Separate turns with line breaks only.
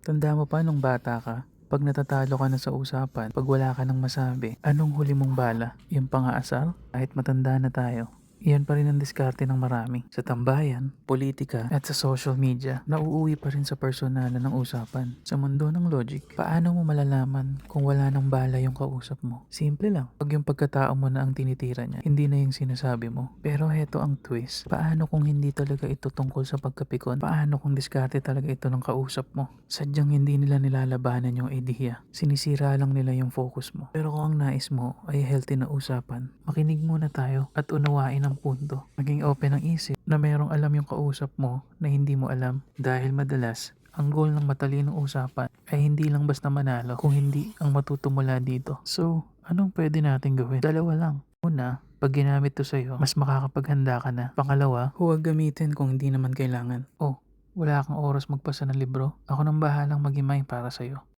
Tanda mo pa nung bata ka, pag natatalo ka na sa usapan, pag wala ka nang masabi, anong huli mong bala? Yung pang-aasar? Kahit matanda na tayo, iyan pa rin ang diskarte ng marami. Sa tambayan, politika, at sa social media, nauuwi pa rin sa personalan ng usapan. Sa mundo ng logic, paano mo malalaman kung wala nang bala yung kausap mo? Simple lang. Pag yung pagkatao mo na ang tinitira niya, hindi na yung sinasabi mo. Pero heto ang twist. Paano kung hindi talaga ito tungkol sa pagkapikon? Paano kung diskarte talaga ito ng kausap mo? Sadyang hindi nila nilalabanan yung ideya. Sinisira lang nila yung focus mo. Pero kung ang nais mo ay healthy na usapan, makinig muna tayo at unawain ang punto. Maging open ang isip na merong alam yung kausap mo na hindi mo alam. Dahil madalas, ang goal ng matalinong usapan ay hindi lang basta manalo kung hindi ang matuto mula dito. So, anong pwede natin gawin? Dalawa lang. Una, pag ginamit to sa'yo, mas makakapaghanda ka na. Pangalawa, huwag gamitin kung hindi naman kailangan. Oh, wala kang oras magbasa ng libro. Ako nang bahalang mag para sa'yo.